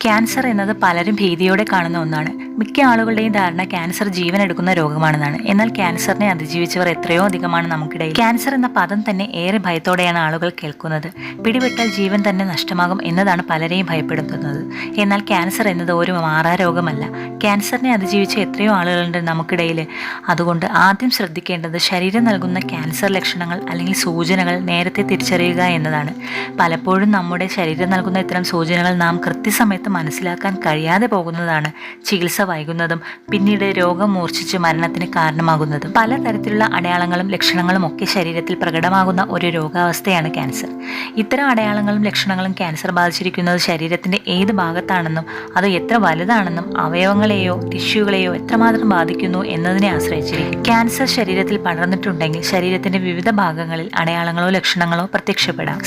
Cancer എന്നത് പലരും ഭീതിയോടെ കാണുന്ന ഒന്നാണ്. മിക്ക ആളുകളുടെയും ധാരണ ക്യാൻസർ ജീവൻ എടുക്കുന്ന രോഗമാണെന്നാണ്. എന്നാൽ ക്യാൻസറിനെ അതിജീവിച്ചവർ എത്രയോ അധികമാണ് നമുക്കിടയിൽ. ക്യാൻസർ എന്ന പദം തന്നെ ഏറെ ഭയത്തോടെയാണ് ആളുകൾ കേൾക്കുന്നത്. പിടിപെട്ടാൽ ജീവൻ തന്നെ നഷ്ടമാകും എന്നതാണ് പലരെയും ഭയപ്പെടുത്തുന്നത്. എന്നാൽ ക്യാൻസർ എന്നത് ഒരു മാറാ രോഗമല്ല. ക്യാൻസറിനെ അതിജീവിച്ച എത്രയോ ആളുകളുണ്ട് നമുക്കിടയിൽ. അതുകൊണ്ട് ആദ്യം ശ്രദ്ധിക്കേണ്ടത് ശരീരം നൽകുന്ന ക്യാൻസർ ലക്ഷണങ്ങൾ അല്ലെങ്കിൽ സൂചനകൾ നേരത്തെ തിരിച്ചറിയുക എന്നതാണ്. പലപ്പോഴും നമ്മുടെ ശരീരം നൽകുന്ന ഇത്തരം സൂചനകൾ നാം കൃത്യസമയത്ത് മനസ്സിലാക്കാൻ കഴിയാതെ പോകുന്നതാണ് ചികിത്സ വൈകുന്നതും പിന്നീട് രോഗം മൂർച്ഛിച്ച് മരണത്തിന് കാരണമാകുന്നതും. പലതരത്തിലുള്ള അടയാളങ്ങളും ലക്ഷണങ്ങളും ഒക്കെ ശരീരത്തിൽ പ്രകടമാകുന്ന ഒരു രോഗാവസ്ഥയാണ് ക്യാൻസർ. ഇത്തരം അടയാളങ്ങളും ലക്ഷണങ്ങളും ക്യാൻസർ ബാധിച്ചിരിക്കുന്നത് ശരീരത്തിന്റെ ഏത് ഭാഗത്താണെന്നും അത് എത്ര വലുതാണെന്നും അവയവങ്ങളെയോ ടിഷ്യൂകളെയോ എത്രമാത്രം ബാധിക്കുന്നു എന്നതിനെ ആശ്രയിച്ചിരിക്കും. ക്യാൻസർ ശരീരത്തിൽ പടർന്നിട്ടുണ്ടെങ്കിൽ ശരീരത്തിന്റെ വിവിധ ഭാഗങ്ങളിൽ അടയാളങ്ങളോ ലക്ഷണങ്ങളോ പ്രത്യക്ഷപ്പെടാം.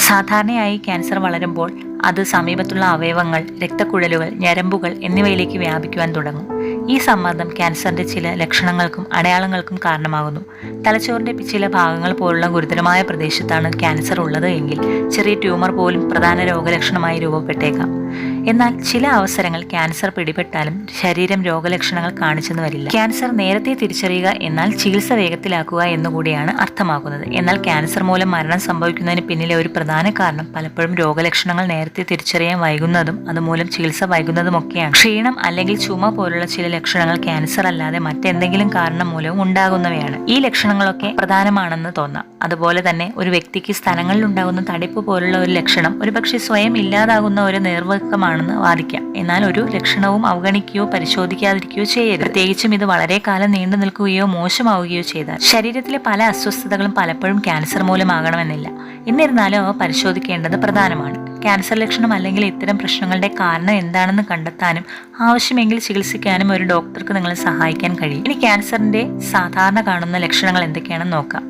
സാധാരണയായി ക്യാൻസർ വളരുമ്പോൾ അത് സമീപത്തുള്ള അവയവങ്ങൾ രക്തക്കുഴലുകൾ ഞരമ്പുകൾ എന്നിവയിലേക്ക് വ്യാപിക്കുവാൻ തുടങ്ങും. ഈ സമ്മർദ്ദം ക്യാൻസറിന്റെ ചില ലക്ഷണങ്ങൾക്കും അടയാളങ്ങൾക്കും കാരണമാകുന്നു. തലച്ചോറിന്റെ ചില ഭാഗങ്ങൾ പോലുള്ള ഗുരുതരമായ പ്രദേശത്താണ് ക്യാൻസർ ഉള്ളത് എങ്കിൽ ചെറിയ ട്യൂമർ പോലും പ്രധാന രോഗലക്ഷണമായി രൂപപ്പെട്ടേക്കാം. എന്നാൽ ചില അവസരങ്ങൾ ക്യാൻസർ പിടിപെട്ടാലും ശരീരം രോഗലക്ഷണങ്ങൾ കാണിച്ചെന്ന് വരില്ല. ക്യാൻസർ നേരത്തെ തിരിച്ചറിയുക എന്നാൽ ചികിത്സ വേഗത്തിലാക്കുക എന്നുകൂടിയാണ് അർത്ഥമാക്കുന്നത്. എന്നാൽ ക്യാൻസർ മൂലം മരണം സംഭവിക്കുന്നതിന് പിന്നിലെ ഒരു പ്രധാന കാരണം പലപ്പോഴും രോഗലക്ഷണങ്ങൾ നേരത്തെ തിരിച്ചറിയാൻ വൈകുന്നതും അതുമൂലം ചികിത്സ വൈകുന്നതുമൊക്കെയാണ്. ക്ഷീണം അല്ലെങ്കിൽ ചുമ പോലുള്ള ചില ലക്ഷണങ്ങൾ ക്യാൻസർ അല്ലാതെ മറ്റെന്തെങ്കിലും കാരണം മൂലവും ഉണ്ടാകുന്നവയാണ്. ഈ ലക്ഷണങ്ങളൊക്കെ പ്രധാനമാണെന്ന് തോന്നാം. അതുപോലെ തന്നെ ഒരു വ്യക്തിക്ക് സ്ഥലങ്ങളിൽ ഉണ്ടാകുന്ന തടിപ്പ് പോലുള്ള ഒരു ലക്ഷണം ഒരുപക്ഷെ സ്വയം ഇല്ലാതാകുന്ന ഒരു നിർവഹമാണെന്ന് വാദിക്കാം. എന്നാൽ ഒരു ലക്ഷണവും അവഗണിക്കുകയോ പരിശോധിക്കാതിരിക്കുകയോ ചെയ്യരുത്. പ്രത്യേകിച്ചും ഇത് വളരെ കാലം നീണ്ടു നിൽക്കുകയോ മോശമാവുകയോ ചെയ്താൽ ശരീരത്തിലെ പല അസ്വസ്ഥതകളും പലപ്പോഴും ക്യാൻസർ മൂലമാകണമെന്നില്ല. എന്നിരുന്നാലും അവ പരിശോധിക്കേണ്ടത് പ്രധാനമാണ്. ക്യാൻസർ ലക്ഷണം അല്ലെങ്കിൽ ഇത്തരം പ്രശ്നങ്ങളുടെ കാരണം എന്താണെന്ന് കണ്ടെത്താനും ആവശ്യമെങ്കിൽ ചികിത്സിക്കാനും ഒരു ഡോക്ടർക്ക് നിങ്ങളെ സഹായിക്കാൻ കഴിയും. ഇനി ക്യാൻസറിന്റെ സാധാരണ കാണുന്ന ലക്ഷണങ്ങൾ എന്തൊക്കെയാണെന്ന് നോക്കാം.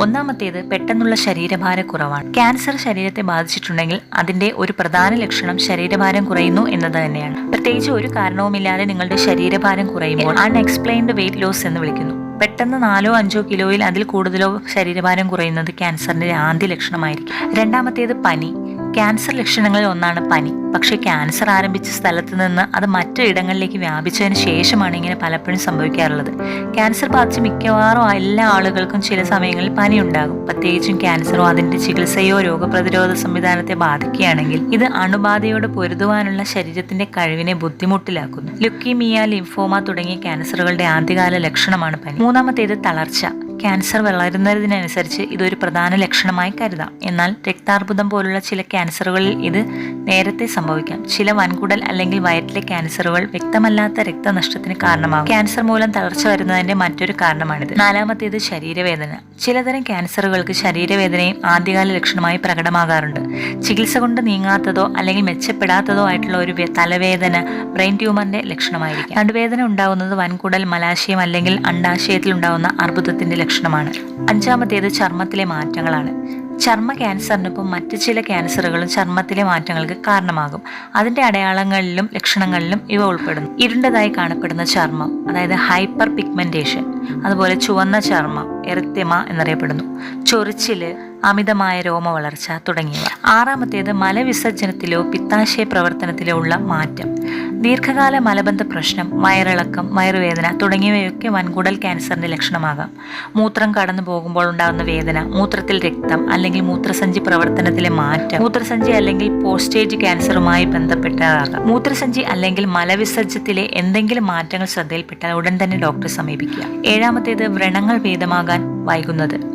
ഒന്നാമത്തേത് പെട്ടെന്നുള്ള ശരീരഭാരക്കുറവാണ് ക്യാൻസർ ശരീരത്തെ ബാധിച്ചിട്ടുണ്ടെങ്കിൽ അതിന്റെ ഒരു പ്രധാന ലക്ഷണം ശരീരഭാരം കുറയുന്നു എന്നത് തന്നെയാണ്. പ്രത്യേകിച്ച് ഒരു കാരണവുമില്ലാതെ നിങ്ങളുടെ ശരീരഭാരം കുറയുമ്പോൾ അൺഎക്സ്പ്ലെയിൻഡ് വെയിറ്റ് ലോസ് എന്ന് വിളിക്കുന്നു. പെട്ടെന്ന് നാലോ അഞ്ചോ കിലോയിൽ അതിൽ കൂടുതലോ ശരീരഭാരം കുറയുന്നത് ക്യാൻസറിന്റെ ആദ്യ ലക്ഷണമായിരിക്കും. രണ്ടാമത്തേത് പനി. ക്യാൻസർ ലക്ഷണങ്ങളിൽ ഒന്നാണ് പനി. പക്ഷേ ക്യാൻസർ ആരംഭിച്ച സ്ഥലത്ത് നിന്ന് അത് മറ്റു ഇടങ്ങളിലേക്ക് വ്യാപിച്ചതിന് ശേഷമാണ് ഇങ്ങനെ പലപ്പോഴും സംഭവിക്കാറുള്ളത്. ക്യാൻസർ ബാധിച്ച് മിക്കവാറും എല്ലാ ആളുകൾക്കും ചില സമയങ്ങളിൽ പനി ഉണ്ടാകും. പ്രത്യേകിച്ചും ക്യാൻസറോ അതിന്റെ ചികിത്സയോ രോഗപ്രതിരോധ സംവിധാനത്തെ ബാധിക്കുകയാണെങ്കിൽ ഇത് അണുബാധയോട് പൊരുതുവാനുള്ള ശരീരത്തിന്റെ കഴിവിനെ ബുദ്ധിമുട്ടിലാക്കുന്നു. ലുക്കീമിയ ലിംഫോമ തുടങ്ങിയ ക്യാൻസറുകളുടെ ആദ്യകാല ലക്ഷണമാണ് പനി. മൂന്നാമത്തേത് തളർച്ച. ക്യാൻസർ വളരുന്നതിനനുസരിച്ച് ഇതൊരു പ്രധാന ലക്ഷണമായി കരുതാം. എന്നാൽ രക്താർബുദം പോലുള്ള ചില ക്യാൻസറുകളിൽ ഇത് നേരത്തെ സംഭവിക്കാം. ചില വൻകുടൽ അല്ലെങ്കിൽ വയറ്റിലെ ക്യാൻസറുകൾ വ്യക്തമല്ലാത്ത രക്തനഷ്ടത്തിന് കാരണമാകും. ക്യാൻസർ മൂലം തളർച്ച വരുന്നതിന്റെ മറ്റൊരു കാരണമാണിത്. നാലാമത്തേത് ശരീരവേദന. ചിലതരം ക്യാൻസറുകൾക്ക് ശരീരവേദനയും ആദ്യകാല ലക്ഷണമായി പ്രകടമാകാറുണ്ട്. ചികിത്സ കൊണ്ട് നീങ്ങാത്തതോ അല്ലെങ്കിൽ മെച്ചപ്പെടാത്തതോ ആയിട്ടുള്ള ഒരു തലവേദന ബ്രെയിൻ ട്യൂമറിന്റെ ലക്ഷണമായിരിക്കും. നടുവേദന ഉണ്ടാകുന്നത് വൻകുടൽ മലാശയം അല്ലെങ്കിൽ അണ്ടാശയത്തിൽ ഉണ്ടാകുന്ന അർബുദത്തിന്റെ ലക്ഷണമാണ് അഞ്ചാമത്തേത് ചർമ്മത്തിലെ മാറ്റങ്ങളാണ്. ചർമ്മ ക്യാൻസറിനൊപ്പം മറ്റ് ചില ക്യാൻസറുകളും ചർമ്മത്തിലെ മാറ്റങ്ങൾക്ക് കാരണമാകും. അതിന്റെ അടയാളങ്ങളിലും ലക്ഷണങ്ങളിലും ഇവ ഉൾപ്പെടുന്നു. ഇരുണ്ടതായി കാണപ്പെടുന്ന ചർമ്മം അതായത് ഹൈപ്പർ പിഗ്മെന്റേഷൻ അതുപോലെ ചുവന്ന ചർമ്മം എറിത്യമ എന്നറിയപ്പെടുന്നു. ചൊറിച്ചിൽ അമിതമായ രോമ വളർച്ച തുടങ്ങിയവ. ആറാമത്തേത് മലവിസർജനത്തിലോ പിത്താശയ പ്രവർത്തനത്തിലോ ഉള്ള മാറ്റം. ദീർഘകാല മലബന്ധ പ്രശ്നം വയറിളക്കം വയറുവേദന തുടങ്ങിയവയൊക്കെ വൻകുടൽ ക്യാൻസറിന്റെ ലക്ഷണമാകാം. മൂത്രം കടന്നു പോകുമ്പോൾ ഉണ്ടാകുന്ന വേദന മൂത്രത്തിൽ രക്തം അല്ലെങ്കിൽ മൂത്രസഞ്ചി പ്രവർത്തനത്തിലെ മാറ്റം മൂത്രസഞ്ചി അല്ലെങ്കിൽ പോസ്റ്റേജ് ക്യാൻസറുമായി ബന്ധപ്പെട്ടതാകാം. മൂത്രസഞ്ചി അല്ലെങ്കിൽ മലവിസർജ്യത്തിലെ എന്തെങ്കിലും മാറ്റങ്ങൾ ശ്രദ്ധയിൽപ്പെട്ടാൽ ഉടൻ തന്നെ ഡോക്ടറെ സമീപിക്കുക. ഏഴാമത്തേത് വ്രണങ്ങൾ ഭേദമാകാൻ വൈകുന്നത്.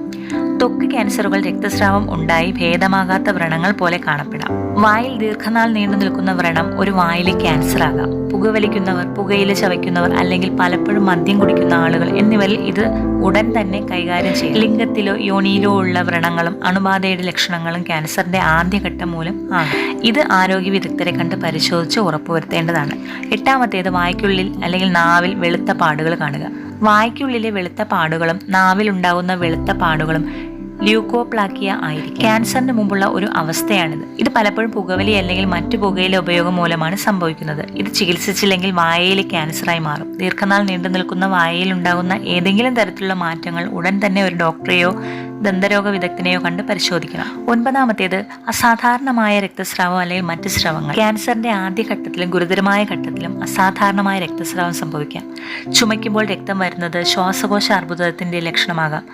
ത്വക്ക് ക്യാൻസറുകൾ രക്തസ്രാവം ഉണ്ടായി ഭേദമാകാത്ത വ്രണങ്ങൾ പോലെ കാണപ്പെടാം. വായിൽ ദീർഘനാൾ നീണ്ടു നിൽക്കുന്ന വ്രണം ഒരു വായിലെ ക്യാൻസർ ആകാം പുകവലിക്കുന്നവർ പുകയില ചവയ്ക്കുന്നവർ അല്ലെങ്കിൽ പലപ്പോഴും മദ്യം കുടിക്കുന്ന ആളുകൾ എന്നിവരിൽ ഇത് ഉടൻ തന്നെ കൈകാര്യം ചെയ്യും. ലിംഗത്തിലോ യോനിയിലോ ഉള്ള വ്രണങ്ങളും അണുബാധയുടെ ലക്ഷണങ്ങളും ക്യാൻസറിന്റെ ആദ്യഘട്ടം മൂലം ആകും ഇത് ആരോഗ്യ വിദഗ്ധരെ കണ്ട് പരിശോധിച്ച് ഉറപ്പുവരുത്തേണ്ടതാണ്. എട്ടാമത്തേത് വായ്ക്കുള്ളിൽ അല്ലെങ്കിൽ നാവിൽ വെളുത്ത പാടുകൾ കാണുക. വായ്ക്കുള്ളിലെ വെളുത്ത പാടുകളും നാവിൽ ഉണ്ടാകുന്ന വെളുത്ത പാടുകളും ല്യൂക്കോപ്ലാക്കിയ ആയിരിക്കും ക്യാൻസറിന് മുമ്പുള്ള ഒരു അവസ്ഥയാണിത്. ഇത് പലപ്പോഴും പുകവലി അല്ലെങ്കിൽ മറ്റു പുകയില ഉപയോഗം മൂലമാണ് സംഭവിക്കുന്നത്. ഇത് ചികിത്സിച്ചില്ലെങ്കിൽ വായയിലെ ക്യാൻസറായി മാറും. ദീർഘനാൾ നീണ്ടു നിൽക്കുന്ന വായയിൽ ഉണ്ടാകുന്ന ഏതെങ്കിലും തരത്തിലുള്ള മാറ്റങ്ങൾ ഉടൻ തന്നെ ഒരു ഡോക്ടറെയോ ദന്തരോഗ വിദഗ്ധനെയോ കണ്ട് പരിശോധിക്കണം. ഒൻപതാമത്തേത് അസാധാരണമായ രക്തസ്രാവം അല്ലെങ്കിൽ മറ്റ് സ്രവങ്ങൾ. ക്യാൻസറിന്റെ ആദ്യഘട്ടത്തിലും ഗുരുതരമായ ഘട്ടത്തിലും അസാധാരണമായ രക്തസ്രാവം സംഭവിക്കാം. ചുമയ്ക്കുമ്പോൾ രക്തം വരുന്നത് ശ്വാസകോശ അർബുദത്തിന്റെ ലക്ഷണമാകാം.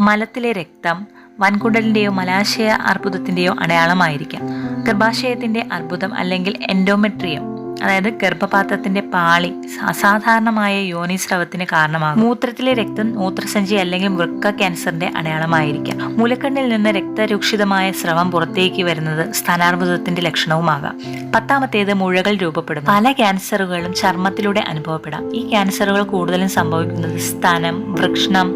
മലത്തിലെ രക്തം വൻകുടലിന്റെയോ മലാശയ അർബുദത്തിന്റെയോ അടയാളമായിരിക്കാം. ഗർഭാശയത്തിന്റെ അർബുദം അല്ലെങ്കിൽ എൻഡോമെട്രിയം. അതായത് ഗർഭപാത്രത്തിന്റെ പാളി അസാധാരണമായ യോനിസ്രവത്തിന് കാരണമാകും. മൂത്രത്തിലെ രക്തം മൂത്രസഞ്ചി അല്ലെങ്കിൽ വൃക്ക ക്യാൻസറിന്റെ അടയാളമായിരിക്കാം. മുലക്കണ്ണിൽ നിന്ന് രക്തരൂക്ഷിതമായ സ്രവം പുറത്തേക്ക് വരുന്നത് സ്ഥാനാർബുദത്തിന്റെ ലക്ഷണവുമാകാം. പത്താമത്തേത് മുഴകൾ രൂപപ്പെടും പല ക്യാൻസറുകളും ചർമ്മത്തിലൂടെ അനുഭവപ്പെടാം. ഈ ക്യാൻസറുകൾ കൂടുതലും സംഭവിക്കുന്നത് സ്ഥാനം വൃക്ഷണം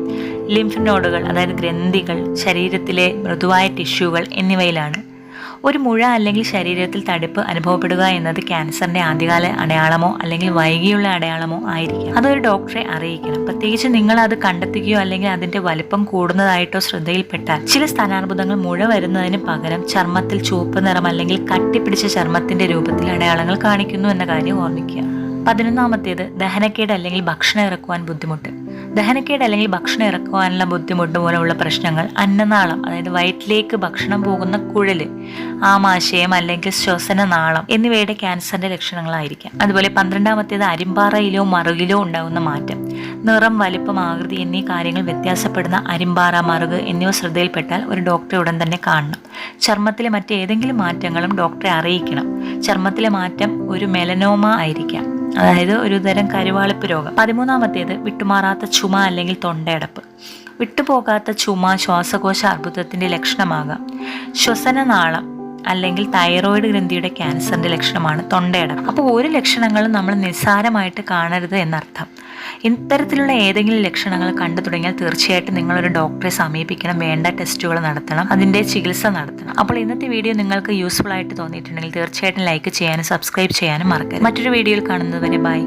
ലിംഫ് നോഡുകൾ അതായത് ഗ്രന്ഥികൾ ശരീരത്തിലെ മൃദുവായ ടിഷ്യൂകൾ എന്നിവയിലാണ്. ഒരു മുഴ അല്ലെങ്കിൽ ശരീരത്തിൽ തടിപ്പ് അനുഭവപ്പെടുക എന്നത് ക്യാൻസറിന്റെ ആദ്യകാല അടയാളമോ അല്ലെങ്കിൽ വൈകിയുള്ള അടയാളമോ ആയിരിക്കും. അതൊരു ഡോക്ടറെ അറിയിക്കണം. പ്രത്യേകിച്ച് നിങ്ങൾ അത് കണ്ടെത്തുകയോ അല്ലെങ്കിൽ അതിന്റെ വലിപ്പം കൂടുന്നതായിട്ടോ ശ്രദ്ധയിൽപ്പെട്ടാൽ ചില സ്ഥാനാർബുദങ്ങൾ മുഴ വരുന്നതിന് പകരം ചർമ്മത്തിൽ ചുവപ്പ് നിറം അല്ലെങ്കിൽ കട്ടിപ്പിടിച്ച ചർമ്മത്തിന്റെ രൂപത്തിൽ അടയാളങ്ങൾ കാണിക്കുന്നു എന്ന കാര്യം ഓർമ്മിക്കുക. പതിനൊന്നാമത്തേത് ദഹനക്കേട് അല്ലെങ്കിൽ ഭക്ഷണം ഇറക്കുവാൻ ബുദ്ധിമുട്ട്. ദഹനക്കേട് അല്ലെങ്കിൽ ഭക്ഷണം ഇറക്കുവാനുള്ള ബുദ്ധിമുട്ട് മൂലമുള്ള പ്രശ്നങ്ങൾ അന്നനാളം അതായത് വയറ്റിലേക്ക് ഭക്ഷണം പോകുന്ന കുഴൽ ആമാശയം അല്ലെങ്കിൽ ശ്വസനനാളം എന്നിവയുടെ ക്യാൻസറിന്റെ ലക്ഷണങ്ങളായിരിക്കാം. അതുപോലെ പന്ത്രണ്ടാമത്തേത് അരിമ്പാറയിലോ മറുകിലോ ഉണ്ടാകുന്ന മാറ്റം. നിറം വലിപ്പം ആകൃതി എന്നീ കാര്യങ്ങൾ വ്യത്യാസപ്പെടുന്ന അരിമ്പാറ മറുക് എന്നിവ ശ്രദ്ധയിൽപ്പെട്ടാൽ ഒരു ഡോക്ടറെ ഉടൻ തന്നെ കാണണം. ചർമ്മത്തിലെ മറ്റേതെങ്കിലും മാറ്റങ്ങളും ഡോക്ടറെ അറിയിക്കണം. ചർമ്മത്തിലെ മാറ്റം ഒരു മെലനോമ ആയിരിക്കാം. അതായത് ഒരു തരം കരുവാളിപ്പ് രോഗം. പതിമൂന്നാമത്തേത് വിട്ടുമാറാത്ത ചുമ അല്ലെങ്കിൽ തൊണ്ടയടപ്പ്. വിട്ടുപോകാത്ത ചുമ ശ്വാസകോശ അർബുദത്തിന്റെ ലക്ഷണമാകാം. ശ്വസനനാളം അല്ലെങ്കിൽ തൈറോയിഡ് ഗ്രന്ഥിയുടെ ക്യാൻസറിന്റെ ലക്ഷണമാണ് തൊണ്ടയടപ്പ് അപ്പോൾ ഒരു ലക്ഷണങ്ങളും നമ്മൾ നിസ്സാരമായിട്ട് കാണരുത് എന്നർത്ഥം. ഇത്തരത്തിലുള്ള ഏതെങ്കിലും ലക്ഷണങ്ങൾ കണ്ടു തുടങ്ങിയാൽ തീർച്ചയായിട്ടും നിങ്ങളൊരു ഡോക്ടറെ സമീപിക്കണം വേണ്ട ടെസ്റ്റുകൾ നടത്തണം അതിന്റെ ചികിത്സ നടത്തണം. അപ്പോൾ ഇന്നത്തെ വീഡിയോ നിങ്ങൾക്ക് യൂസ്ഫുൾ ആയിട്ട് തോന്നിയിട്ടുണ്ടെങ്കിൽ തീർച്ചയായിട്ടും ലൈക്ക് ചെയ്യാനും സബ്സ്ക്രൈബ് ചെയ്യാനും മറക്കരുത്. മറ്റൊരു വീഡിയോയിൽ കാണുന്നതുവരെ ബൈ